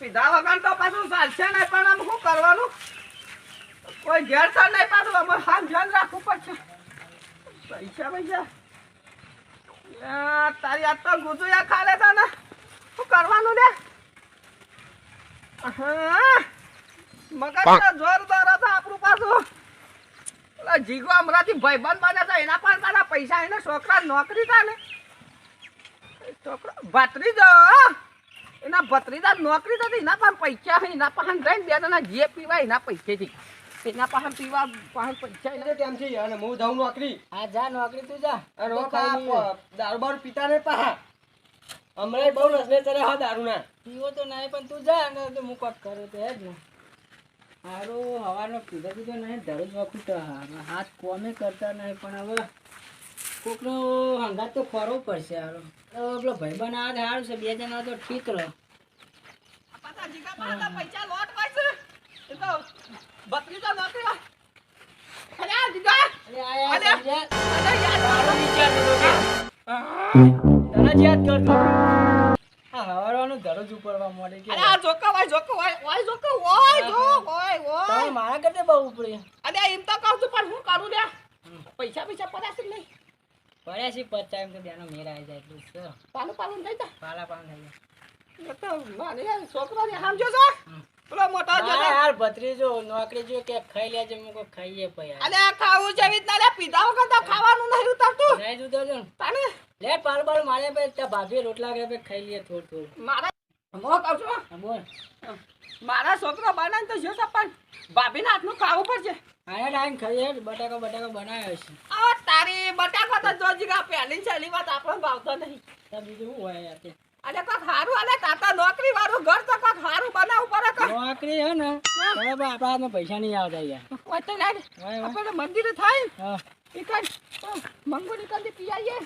પીધા વગર તો પાછું ચાલશે નહીં પણ આમ શું કરવાનું? કોઈ ઘેર તો નહીં પાછું અમે હાથ ધ્યાન રાખવું પડશે. પૈસા પૈસા. તારી આ તો ગુજુયા ખાલે છે ને. શું કરવાનું ને હા, મગજ તો જોરદાર હતા આપણું પાછું. જીગો હમણાંથી ભાઈબંધ બને છે એના પણ તારા પૈસા એને છોકરા નોકરી થાય ને છોકરો ભત્રીજો એના ભત્રીજા નોકરી થતી એના પાસે પૈસા છે એના પાસે જઈને બે જણા જે પીવાય એના પૈસેથી. એના પાસે પીવા પાસે પૈસા એટલે કેમ છે અને હું જાઉં નોકરી? હા જા નોકરી તું જા. અને તો હોય. દારૂ બારૂ પીતા ને પાહા. હમણાં બહુ નસને ચડે હા દારૂ ના પીવો તો નહીં પણ તું જા અને તો હું કોક કરું તો જ ને. હારું હવાનો પીધો પીધો નહીં જોખું તો હાથ કોમે કરતા નહીં પણ હવે કોકનો હંગાત તો ખોરવો પડશે હારું. હવે પેલો ભાઈ બનાવે સારું છે બે જણા તો ઠીક રહો. પાસે પૈસા લોટ હોય છે. નોકરી અરે આ અરે આ વિચાર તને જ યાદ કરતો હવારવાનું મળે કે. અરે આ જોકો હોય જોકો હોય હોય જોકો જો મારા કરતા બહુ ઉપડી અરે એમ તો કહું છું પણ હું કરું લે પૈસા પૈસા પડ્યા નહીં? પડ્યા છે એમ તો બેનો મેર આવી જાય એટલું છે. પાલું પાલું થઈ જાય. પાલા પાલું થઈ જાય. તો મારે છોકરાને સમજો છો. પેલો મોટો જો યાર ભત્રીજો નોકરી જો કે ખાઈ લેજે મુકો ખાઈએ પછી અરે ખાવું છે એવી રીતના લે પીધા વગર તો ખાવાનું નહીં ઉતરતું? લે પાલ પાલ મારે ત્યાં ભાભી રોટલા પછી ખાઈ લે થોડું થોડું. મારા હું કહું છું બોલ. મારા છોકરો બનાવે તો જો પણ ભાભીના હાથનું ખાવું પડશે. આયા ડાઈન ખાઈએ બટાકો બટાકો બનાવ્યો છે. આ તારી બટાકો તો જોજી જીગા પહેલી છેલી વાત આપણો ભાવતો નહીં. તો બીજું શું હોય યાર? અરે કોક હારું અલે તાતા નોકરી વાળું ઘર તો કોક હારું બનાવવું પડે કોક. નોકરી હે ને બરાબર આપણા હાથમાં પૈસા નહીં આવતા યાર. હોય તો ના. આપણે મંદિરે થાય હા. એ કઈ મંગુ નીકળતી પીઆઈએ.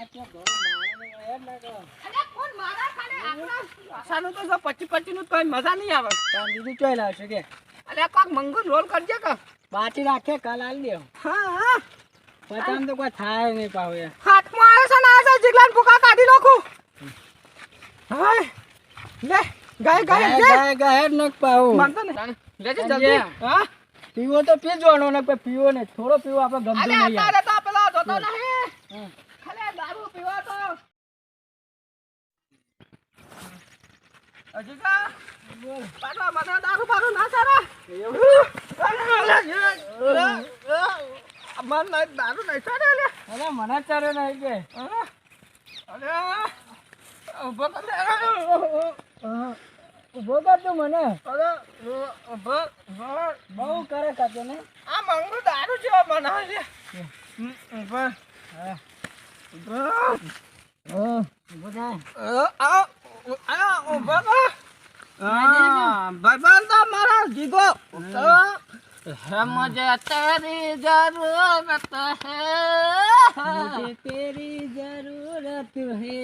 આ ત્યાં ઘર મારે નહીં હોય જ ના કરો. અરે કોણ મારા ખાલે આપણા આસાનું તો પચી પચી નું કોઈ મજા નહીં આવે. બીજું ચોઈ લાવશે કે? અરે કોક મંગુ રોલ કરજે કે? બાચી રાખે કાલ આલી દેવો. હા હા. પછી તો કોઈ થાય નહીં પાવ. હાથમાં આવે છે ને આવે છે જીગલાન ભૂકા કાઢી નાખું. હાય. લે ગાય ગાય ગાય ગાય ગાય નક પાવું. માનતો ને. લેજે જલ્દી. હા. પીવો તો પીજવાનો ને પીવો ને થોડો પીવો આપણે ગમતું નહીં યાર. અત્યારે તો પેલો જોતો નહીં. હમ. ખાલી દારૂ પીવા તો. હજી કા પાછો મને દારૂ બારૂ ના ચાલે. મન નહીં દારૂ નહીં ચાલે લે. અરે મને ચાલે નહીં કે અરે ઊભો કર ઊભો કર તું મને. અરે ઊભો બહુ કરે કાચો ને. આ મંગળું દારૂ જેવા બનાવે છે. ઊભો હા. ઉભો ઉભો થાય આ આ ઉભો કર હા ભાઈબંધ તો મારા જીગો હે મુજે તેરી જરૂરત હે मुझे तेरी जरूरत है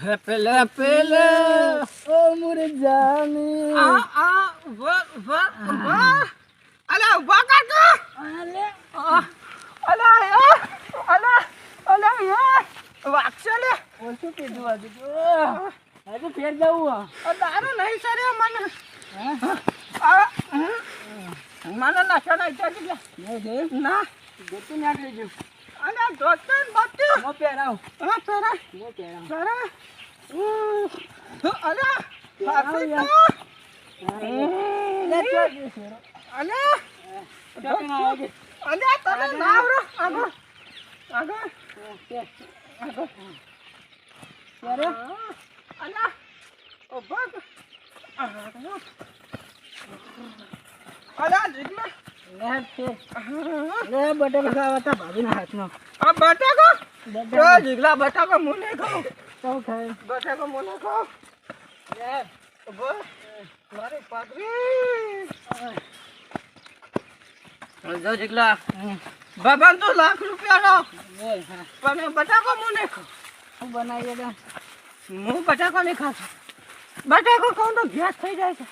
હે પેલે પેલે ओ मुरजानी આ આ ઉભો ઉભો ઉભો અલે ઉભો કર તું अरे આ, અલે યાર અલે અલે યાર વાગશે લે ઓછું કીધું હજુ હજુ ફેર જવું દારૂ નહીં સરે મને. મને નશો નહીં નહીં છે? ના. નાખી ગયું અલે જોતે ને હું પહેરાવ. હા પેરા હું પહેરાવ. તો. અલે. અલે. તને ના આગળ આગળ? આગળ. ત્યારે અલે ઊભો કર. અલે જીગલા લે છે. લે બટાકા ખાવા હતા ભાભીના હાથનો આ બટાકો? જો જીગલા બટાકો નહીં ખાઉં સૌ ખાય બટાકો લે ઊભો. મારી જો જીગલા. ભગવાન તો લાખ રૂપિયાનો બોલ પણ બટાકો હું નહીં ખાઉં હું બનાવી દે હું બટાકો નહીં ખાતો બટાકો ખાઉં તો ગેસ થઈ જાય છે.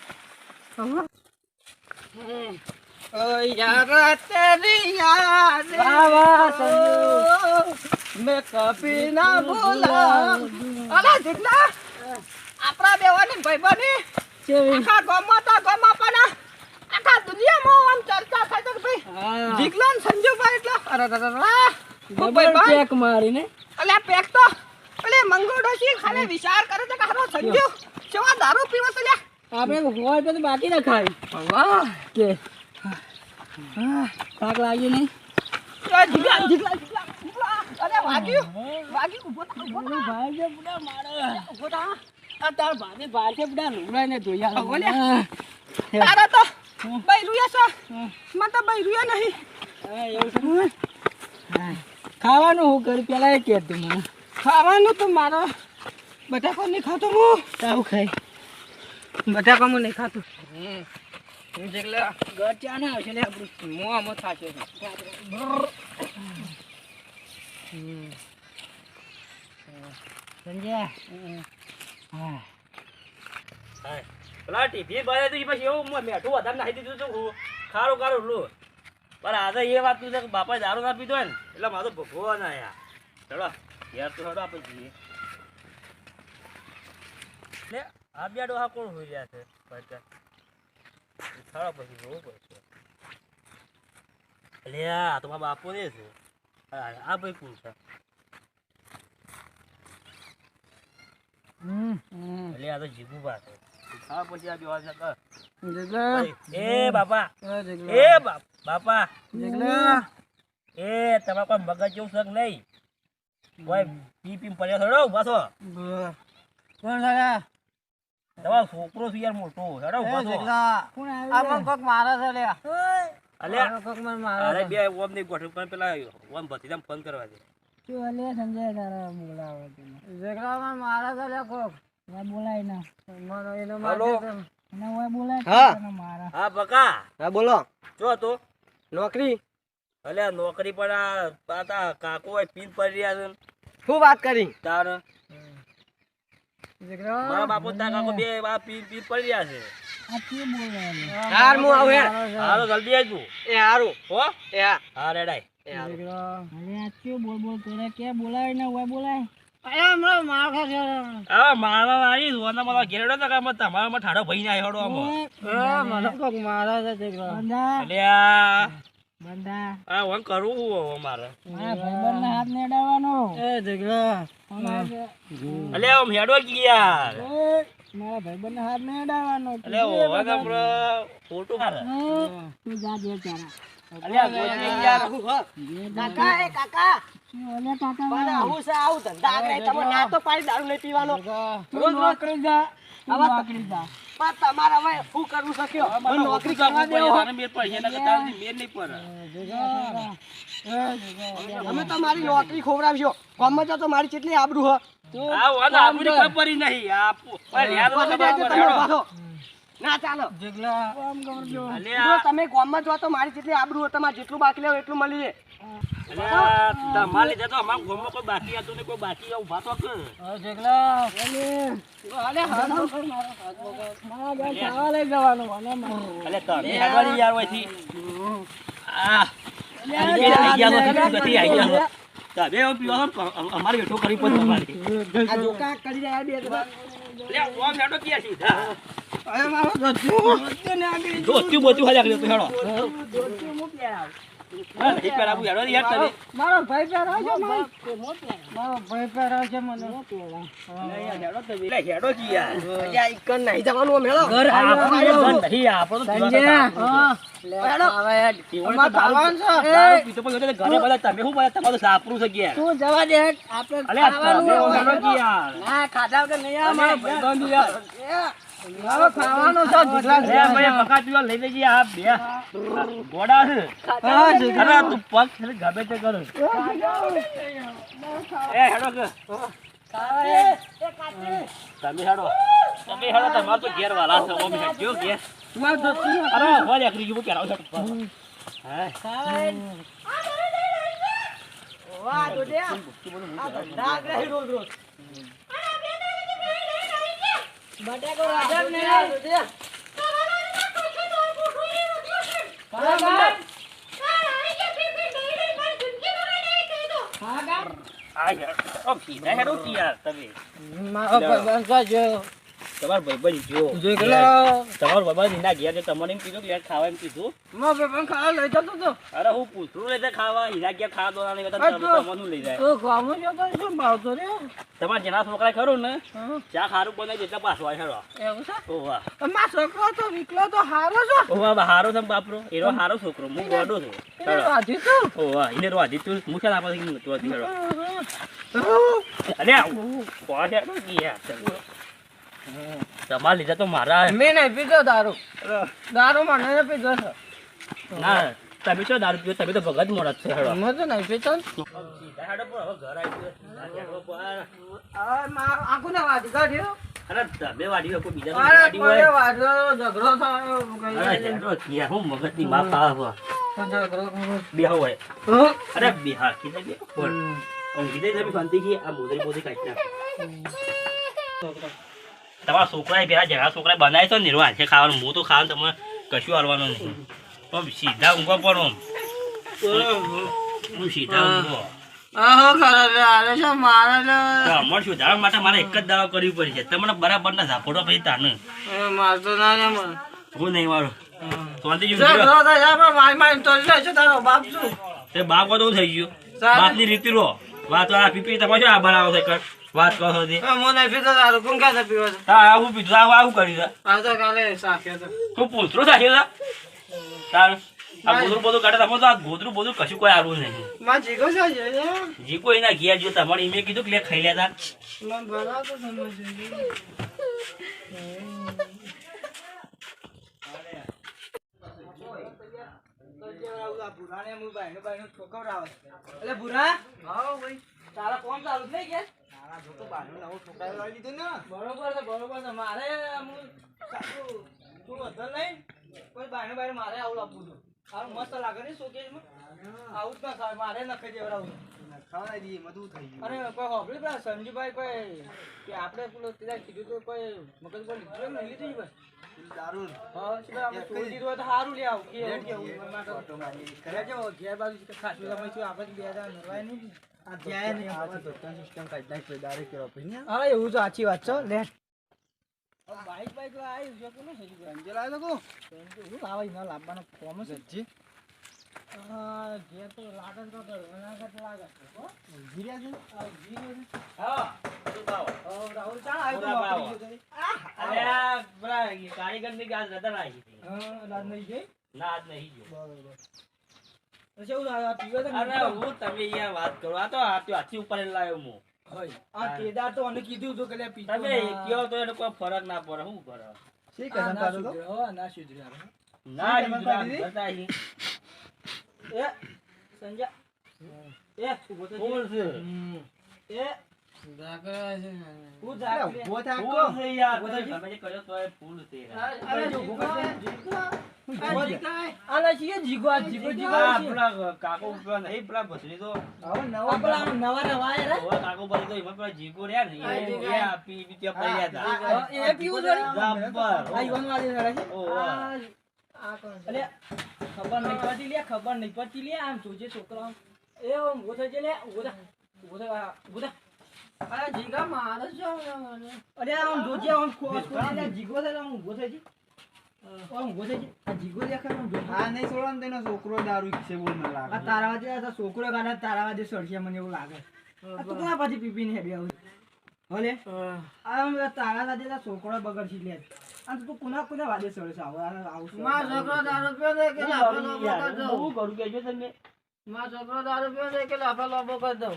ઓ યાર તેરી વાહ, વાહ, સંજુ. મેં કભી ના ભૂલા અલા આપણા બેવાની ભાઈબંધી કેવી? આખા ગામમાં તો પણ આખા દુનિયામાં આમ ચર્ચા ભાઈ. જીગલો ને સંજુભાઈ એટલે. અરે ડબલ. પેક મારીને. અલ્યા પેક તો. અલે મંગો છે ખાલી વિચાર કરે છે કે હારો સંજુ. કેવા દારૂ પીવો છે આપણે હોય તો બાકી ના ખાય વાહ કે થાક લાગ્યું નહીં. જીગલા જીગલા જીગલા. અરે વાગ્યું. વાગ્યું. ઊભો થા, ઊભો થા. ભાઈ જે બુડા મારે. ઊભો થા. આ તાર ભાભી બહાર છે બુડા લુગડાઈને ને ધોયા તારા તો બૈરુયા છે? મને તો બૈરુયા નહીં. એવું છે. ખાવાનું હું કરું પેલા એ કહેતું મને. ખાવાનું તો મારો. બટાકો નહીં ખાતો હું. સાવ ખાઈ બટાકો હું નહીં ખાતું. જીગલા ઘર ચા ના આવશે લે આપણું. મોં આમાં થાશે. સમજ્યા? હા. પેલા ટીભી ભરે તો પછી એવું મેં મેઠું વધારે નાખી દીધું છું હું. ખારું ખારું લો. પણ આજે એ વાત છે કે બાપાએ દારૂ ના પીધો ને એટલે મારો ભગવો ના યાર ચલો યાર તો હડો આપણે જઈએ. લે આ બે ડોહા કોણ હોઈ રહ્યા છે? પાછા ઉઠાડો પછી જોવું પડશે. એટલે આ તો મારા બાપો ને છે. આ ભાઈ કોણ છે? એટલે આ તો જીગુ બા ઉઠાડો પછી આ બેવા કર. જગલા. એ બાપા. એ બાપ બાપા. જગલા. એ તમારે કોઈ મગજ જેવું શક નહીં. કોઈ પી પી પડ્યો થોડો ઊભા છો કોણ લાગા તમારો છોકરો છે યાર મોટો. હેડો ઊભા છો કોણ આવ્યું? કોક મારે છે લે અલ્યા કોક મને અરે મારે બે ઓમ નહીં ગોઠવ પણ પેલા ઓમ ભતીજાને ફોન કરવા દે. શું અલે સંજય તારા બોલાવે તને જગલા મને છે લે કોક. યા બોલાય ના. મને એનો મારે એને ઓય બોલાય હા. તને હા બકા. હા બોલો. જો તો. નોકરી? અલ્યા નોકરી પર આ પાતા કાકો હોય પીન પડી રહ્યા છે. શું વાત કરી? તાર. મારા બાપુ તાર કાકો બે આ પીન પીન પડી રહ્યા છે. આ કે બોલાય? હાર હું. આવું હેડ. હાલો જલ્દી આવજો એ હારું. હો? એ હા. હા રેડાય. એ હારું. અરે આ કે બોલ બોલ કરે? કે બોલાય ને ઓય બોલાય? માર ખાશે હા મારવા વાળી જોવાના મારા ઘેરડો તો કામ તમારા માં ઠાડો ભઈ ના હેડો આમાં. મને કોક મારે છે જગલા અલ્યા. બંદા આ વન કરવું હું હવે મારે. મારા ભાઈબંધને હાથ ને અડાડવાનો એ જગલા અલ્યા આમ હેડો કી યાર. મારા ભાઈબંધને હાથ ને અલ્યા ઓવા કામ ફોટો મારે. તું જા દે તારા. અલ્યા ગોતી યાર કાકા એ કાકા શું ઓલે કાકા. મને આવું છે આવું ધંધા આગળ તમે ના તો પાડી દારૂ નહીં પીવાનો. તું નોકરી જા તું આવા નોકરી જા. પણ તમારે હવે શું કરવું શક્યો? મને નોકરી ખોવડાવશો. ગામમાં જાઓ તો મારી કેટલી આબરૂ હો. ઊભા થો. ના ચાલો. જગલા. જો તમે ગામમાં જાઓ તો મારી કેટલી આબરૂ તમારે જેટલું બાકી લેવો એટલું મળી જગલા ઓલે અરે હાથ ઉપર મારો હાથ ઉપર મારા ઘર ખાવા લઈ જવાનું અને મારો અમારી બેઠો કરી પછી તમારી. આ જોકા કરી રહ્યા બે જણા. લે ઓમ હેડો ક્યાં સીધા અરે મારો ધજ્જુ. ધજ્જુને આગળ. દોસ્તી બોતી હોય આગળ તો હેડો હા નહીં પેલા હેડો યાર તમે મારો ભાઈ પહેરાવ મારો ભાઈ પહેરાવ મને. હેડો કી યાર. અલ્યા, નહીં જવાનું મેળો. આપણો નહીં આપણો તો હા. હેડો. અમારે ખાવાનું છે. દારૂ પીતો પણ ઘરે બધા તમે શું બોલ્યા તમારું સાપરું છે કે યાર તું જવા દે આપણે અલ્યા ખાવાનું તમે ઓમ હેડો હોય. કી યાર. ના ખાધા વગર નહીં ખાવાનું છે જીગલા ભાઈ પકા પીવા લઈ લેજે આ બે. ગોડા છે. અરે તું પગ છે ગમે તે કરો. એ હેડો કે. તમે હેડો. તમે હેડો તમારે તો ઘેર વાલા છે ઓમ હેડજો ઘેર. અરે હોય એકરી જેવું પહેરાવ છે હા? વાહ, દોડ્યા. આ ધંધા આગળ રોજ રોજ. બટાકો રાજા ને. આ હેડો ઓ કીધા હેરો કી યાર તમે. છે જો તમારો ભાઈબંધ જો. જોઈ ગયેલો? તમારો ભાઈબંધ એના ઘેર તમને એમ કીધું કે યાર ખાવા એમ કીધું. મો ભાઈબંધ ખાવા લઈ જતો તો. અરે હું પૂછું લઈ ખાવા એના ઘેર ખાવા દોરા નહીં આ તમને લઈ જાય? તો ગામો જો તો શું ભાવતો રે. તમાર જેના છોકરા ખરું ને? ચા ખારું બનાવી જેટલા પાછો આવે ખરો એવું છે? ઓવા મારો છોકરો તો વિકલો તો હારો છો. ઓવા હારો છે બાપરો? એનો હારો છોકરો હું ગોડો છું. રાજી તું. ઓવા એને રોધી તું. મુખ્ય આપા પાસે નતું હતી ખરો અરે કોણ છે? ગયા તમારા લીધે તો મારા મેં નહીં પીધો દારૂ. દારૂ મને નહીં પીધો છે. ના તમે શું દારૂ પીધો તમે તો ભગત મોડા જ છે હેડો. અમે તો નહીં પીતો ને. હેડો પણ હવે ઘર આવી આખું ને વાંધી કાઢ્યું. અરે તમે વાડી કોઈ બીજા વાડી હોય. વાંધો ઝઘડો થયો હેડો ત્યાં હું મગજની માપ આવે ઝઘડો બેહો હોય. અરે બેહા કીધે ઊંઘી દઈ તમે શાંતિ આ મોદરી મોદરી કાઢી નાખ. તમારા છોકરાએ પેલા જરા છોકરા બનાવી તો નિર્વાહ છે ખાવાનું હું તો ખાવાનું તમે કશું હાલવાનું નહીં. પણ સીધા હું ઊંઘો. અમારે સુધારવા માટે મારે એક જ દાવા કરવી પડી છે. તમને બરાબર ના ઝાપોટો પછી તાને. મારતો ના ને હું નહીં મારો. પણ બાપ બાપ તો થઈ ગયું. સારું. બાપની રીતિ રો વાત આ પીપી તમારે શું આ બનાવો છે કર વાત કરો છો તે હું નહીં પીતો તારું કોણ કાતે પીવો હા આવું પીધું આવું આવું કર્યું છે. આ તો કાલે સાખ્યો તો. તું પૂછરું સાચી છે? તાર આ ગોદરું બધું કાઢે તમે તો આ ગોદરું બધું કશું કોઈ આવું નહીં. માં જીગો સાજે જીગો એના કોઈ જો તમારે. મેં કીધું કે લે ખાઈ લેતા. મન બરાબર તો સમજ એટલે ભૂરા તારા કોણ ચાલુ જ નહીં કે બરોબર છે બરોબર છે. મારે હું સાચું તું વધર નહીં કોઈ બાયણે બાયણે મારે આવું લાવવું હતું. સારું મસ્ત લાગે ને. શોકેસમાં આવું જ ના મારે નખાઈ દેવડાવું અરે કોઈ હોબળી પેલા સંજુભાઈ કોઈ કે આપણે પેલું ત્યાં કીધું તો કોઈ મગજ પર લીધું એમ લીધું બસ. હા છોડી દીધું તો સારું લે આવું કે એવું કેવું ઘરે બાજુ ખાસ શું આપણે બે હજાર નરવાય નહીં હા એવું સાચી વાત છે લે. બાઈક બાઈક આવી છે કે નહીં. હું લાવે એના લાવવાનો ફોર્મ છે હા ઘેર તો લાગે તો ઘરના લાગે હો. છે. હા હો, રાહુલ ચાલ અરે રતન આવી હા ના આજ નહીં ગયો બરોબર. કેવું આ પીવે તો અરે હું તમે યાર વાત કરો. આ તો હાથી હાથી ઉપર લાવ્યો હું આ કેદાર તો મને કીધું હતું કે લે પીતો તમે કયો તો એને કોઈ ફરક ના પડે. શું કરો ના સુધરે, હો, ના સુધરે ના તમે બીજું ના પાડી બતાવી. એ સંજય. એ તો ઊભો તો તો એ- ખબર નહીં પડતી લે ખબર નહીં પડતી લે. આમ જોજે છોકરા એ આમ ઊભો લે થા થા આ, થા. અરે જીગા મારે અરે આમ જોજે આમ આમ ઊભો થઈ તારા વાજે આ છોકરો કાઢે તારા વાજે સળશે મને એવું લાગે આ તું ક્યાં પછી પીપીને હેડી આવું ભલે આમ તારા સાથે છોકરો બગડશે લે અને તું કોના કોના વાજે સળશે આવું આવું છોકરો દારૂ પીવે કે લાફા હું લાફા કરી દઉં? હું કરું કેજો તમે છોકરો દારૂ પીવે છે કે લાફા લાફા કરી દઉં?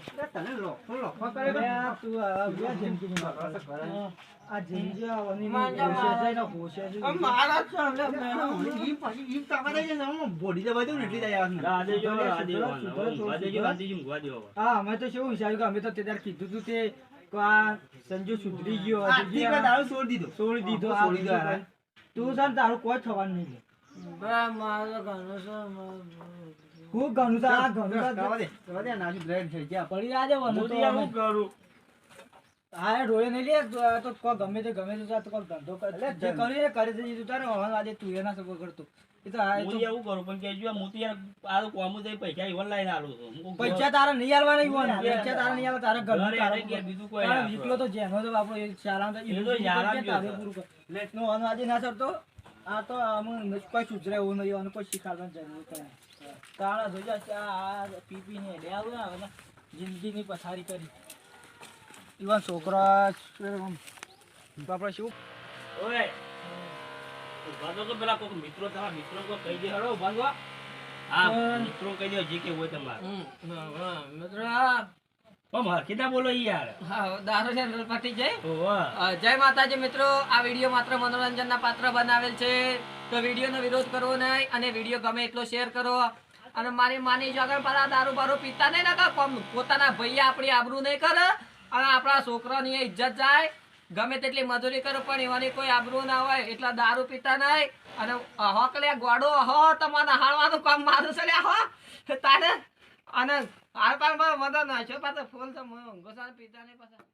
આ જિંદગી આવવાની માર માર. છે છે. હા અમે તો શું વિચાર્યું કે અમે તો તે કીધું તું તે કે આ સંજુ સુધરી ગયો આ છોડી દીધો. આ બીજું તું સર તારું કોઈ થવાનું નહીં. મારો ઘણો છે, હું ઘણું તો આ ઘણું તો પડી રહ્યા છે વનો હું તો તો યાર અમે. શું કરું હા એ નહીં લે તો- તો ગમે તે ગમે તે ધંધો કરે જે કરી એ કરે છે તું તારે હવે આજે તું એના સગો કરતો એ તો હા હું એવું કરું પણ કે હું તો યાર આ કોમું જઈ પૈસા ઈવન લઈને આલું છું પૈસા તારા નહીં આલવા નહીં હોવાના. પૈસા તારા નહીં આલવા તારા ઘરનું ઘરે કે બીજું કોઈ તારે ના વિકલો તો જેનો તો આપણો એ તો તો ગયો તારે. પૂરું કર. નો આજે ના સરતો આ તો આમ કોઈ સુધરે એવું નહીં આને કોઈ શીખવાડવાની જરૂર નહીં તારા જોઈ જા આ પી પી ને લે આવે જિંદગીની પથારી કરી. ઈવન છોકરા બાપડા આપણે શું? ઓય ઊભા તો કે પેલા કોક મિત્રો તમારા મિત્રો કોક કહી દે હળો ઊભા થો. હા મિત્રો કહી દો જે કે હોય તમારે. મિત્ર. પણ બોલો યાર. દારૂ છે પતી જાય. જય માતાજી મિત્રો આ વીડિયો માત્ર મનોરંજનના પાત્ર બનાવેલ છે. તો વિડીયોનો વિરોધ કરવો નહીં અને વીડિયો ગમે એટલો શેર કરો. અને મારી માની જો આગળ પાછા દારૂ બારૂ પીતા નહીં ને પોતાના ભાઈ આપણી આબરૂ નહીં કરે અને આપણા છોકરાની ઇજ્જત જાય. ગમે તેટલી મજૂરી કરો પણ એવાની કોઈ આબરૂ ના હોય એટલા દારૂ પીતા નહીં. અને હોક લે ગોડો હો તમારે હાળવાનું કામ મારું છે લે અહો તારે અને હાલ પાર મદદ નાખ્યો પાછો ફૂલ તો ઊંઘો પિતા ને પાછા.